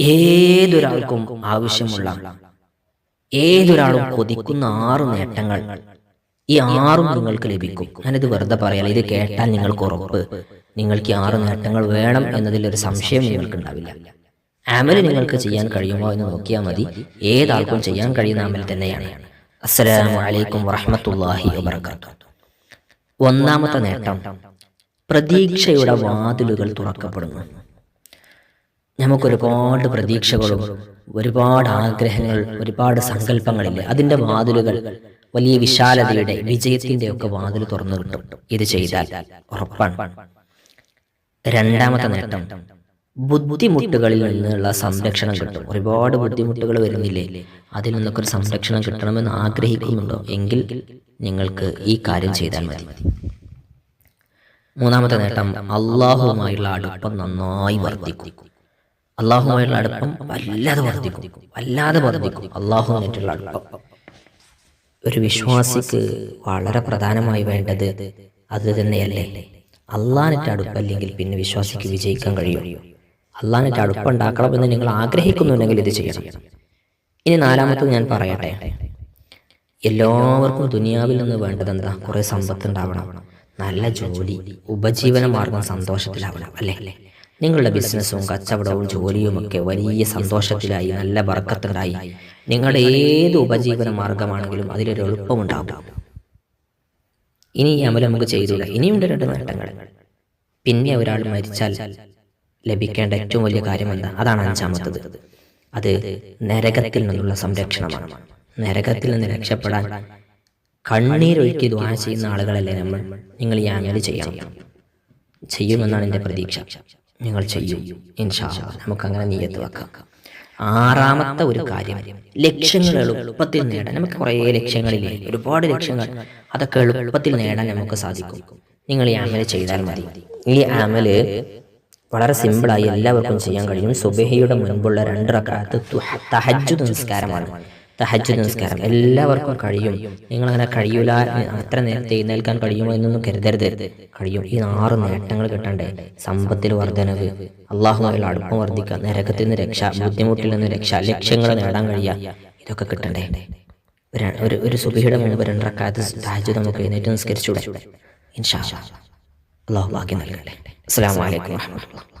ഏതൊരാൾക്കും ആവശ്യമുള്ള ഏതൊരാളും കൊതിക്കുന്ന ആറ് നേട്ടങ്ങൾ ഈ ആറും നിങ്ങൾക്ക് ലഭിക്കും. ഞാനിത് വെറുതെ പറയാം ഇത് കേട്ടാൽ നിങ്ങൾക്ക് ഉറപ്പ്. നിങ്ങൾക്ക് ഈ ആറ് നേട്ടങ്ങൾ വേണം എന്നതിൽ ഒരു സംശയം നിങ്ങൾക്ക് ഉണ്ടാവില്ല അമൽ നിങ്ങൾക്ക് ചെയ്യാൻ കഴിയുമോ എന്ന് നോക്കിയാൽ മതി. ഏതാൾക്കും ചെയ്യാൻ കഴിയുന്ന അമൽ തന്നെയാണ്. അസ്സലാമു അലൈക്കും വറഹ്മത്തുള്ളാഹി വബറകാതുഹു. ഒന്നാമത്തെ നേട്ടം പ്രതീക്ഷയുടെ വാതിലുകൾ തുറക്കപ്പെടുന്നു. നമുക്ക് ഒരുപാട് പ്രതീക്ഷകളും ഒരുപാട് ആഗ്രഹങ്ങൾ ഒരുപാട് സങ്കല്പങ്ങളില്ലേ? അതിന്റെ വാതിലുകൾ വലിയ വിശാലതയുടെ വിജയത്തിന്റെ ഒക്കെ വാതിൽ തുറന്നു കിട്ടും ഇത് ചെയ്താൽ ഉറപ്പാണ്. രണ്ടാമത്തെ നേട്ടം ബുദ്ധിമുട്ടുകളിൽ നിന്നുള്ള സംരക്ഷണം കിട്ടും. ഒരുപാട് ബുദ്ധിമുട്ടുകൾ വരുന്നില്ലേ? അതിൽ നിന്നൊക്കെ ഒരു സംരക്ഷണം കിട്ടണമെന്ന് ആഗ്രഹിക്കുന്നുണ്ടോ? എങ്കിൽ നിങ്ങൾക്ക് ഈ കാര്യം ചെയ്താൽ മതി. മൂന്നാമത്തെ നേട്ടം അള്ളാഹുവുമായുള്ള അടുപ്പം നന്നായി വർദ്ധിക്കും. അള്ളാഹുമായുള്ള അടുപ്പം വല്ലാതെ വർദ്ധിക്കും. വല്ലാതെ വർദ്ധിക്കും. അള്ളാഹുമായിട്ടുള്ള അടുപ്പം. ഒരു വിശ്വാസിക്ക് വളരെ പ്രധാനമായി വേണ്ടത് അത് തന്നെയല്ലേ? അള്ളാഹിന്റെ അടുപ്പല്ലെങ്കിൽ പിന്നെ വിശ്വാസിക്ക് വിജയിക്കാൻ കഴിയും. അള്ളാഹിന്റെ അടുപ്പം എന്ന് നിങ്ങൾ ആഗ്രഹിക്കുന്നുണ്ടെങ്കിൽ ഇത് ചെയ്യണം. ഇനി നാലാമത്തത് ഞാൻ പറയട്ടെ. എല്ലാവർക്കും ദുനിയാവിൽ നിന്ന് വേണ്ടത് എന്താ? കുറെ സമ്പത്ത് ഉണ്ടാവണം. നല്ല ജോലി ഉപജീവന മാർഗം സന്തോഷത്തിലാവണം. അല്ലേ? നിങ്ങളുടെ ബിസിനസ്സും കച്ചവടവും ജോലിയും ഒക്കെ വലിയ സന്തോഷത്തിലായി നല്ല വർക്കത്തിലായി നിങ്ങളുടെ ഏത് ഉപജീവന മാർഗമാണെങ്കിലും അതിലൊരു എളുപ്പമുണ്ടാകും. ഇനി ഈ അമലം നമുക്ക് ചെയ്തില്ല. ഇനിയുണ്ട് രണ്ട് നേട്ടങ്ങൾ. പിന്നെ ഒരാൾ മരിച്ചാൽ ലഭിക്കേണ്ട ഏറ്റവും വലിയ കാര്യം എന്താ അതാണ് അഞ്ചാമത്തത്. അത് നരകത്തിൽ നിന്നുള്ള സംരക്ഷണമാണ്. നരകത്തിൽ നിന്ന് രക്ഷപ്പെടാൻ കണ്ണീരൊഴുക്കി ദ്വാര ചെയ്യുന്ന ആളുകളല്ലേ നമ്മൾ? നിങ്ങൾ ഈ അമൽ ചെയ്യണം. ചെയ്യുമെന്നാണ് എന്റെ പ്രതീക്ഷ. നിങ്ങൾ ചെയ്യും. ഇൻഷാ നമുക്ക് അങ്ങനെ നീയത്ത് വെക്കാം. ആറാമത്തെ ഒരു കാര്യം. ലക്ഷ്യങ്ങൾ എളുപ്പത്തിൽ നേടാൻ. നമുക്ക് കുറേ ലക്ഷ്യങ്ങളില്ലേ? ഒരുപാട് ലക്ഷ്യങ്ങൾ. അതൊക്കെ എളുപ്പത്തിൽ നേടാൻ നമുക്ക് സാധിക്കും. നിങ്ങൾ ഈ ആമൽ ചെയ്താൽ മതി. ഈ ആമൽ വളരെ സിമ്പിളായി എല്ലാവർക്കും ചെയ്യാൻ കഴിയും. സുബഹിയുടെ മുൻപുള്ള രണ്ട് റക്കാത്ത് തഹജ്ജുദ് നിസ്കാരമാണ്. തഹജ്ജുദ് നമസ്കാരം എല്ലാവർക്കും കഴിയും. നിങ്ങളങ്ങനെ കഴിയൂല അത്ര നേരത്തെ എഴുന്നേൽക്കാൻ കഴിയുമോ എന്നൊന്നും കരുതരുത്. കഴിയും. ഈ ആറ് നേട്ടങ്ങൾ കിട്ടണ്ടേ? സമ്പത്തിൽ വർധനവ്. അള്ളാഹുമായുള്ള അടുപ്പം വർദ്ധിക്കുക. നരകത്തിൽ നിന്ന് രക്ഷ ബുദ്ധിമുട്ടിൽ നിന്ന് രക്ഷ ലക്ഷ്യങ്ങൾ നേടാൻ കഴിയുക. ഇതൊക്കെ കിട്ടണ്ടേ? ഒരു- ഒരു സുബിയുടെ മുമ്പ് രണ്ടരക്കാലത്ത് തഹജ് നമുക്ക് എഴുന്നേറ്റ് നിസ്കരിച്ചൂടെ ഇൻഷാ. അള്ളാഹു. ബാക്കി നൽകട്ടെ. അസ്സലാമു അലൈക്കും വറഹ്മത്തുള്ളാഹി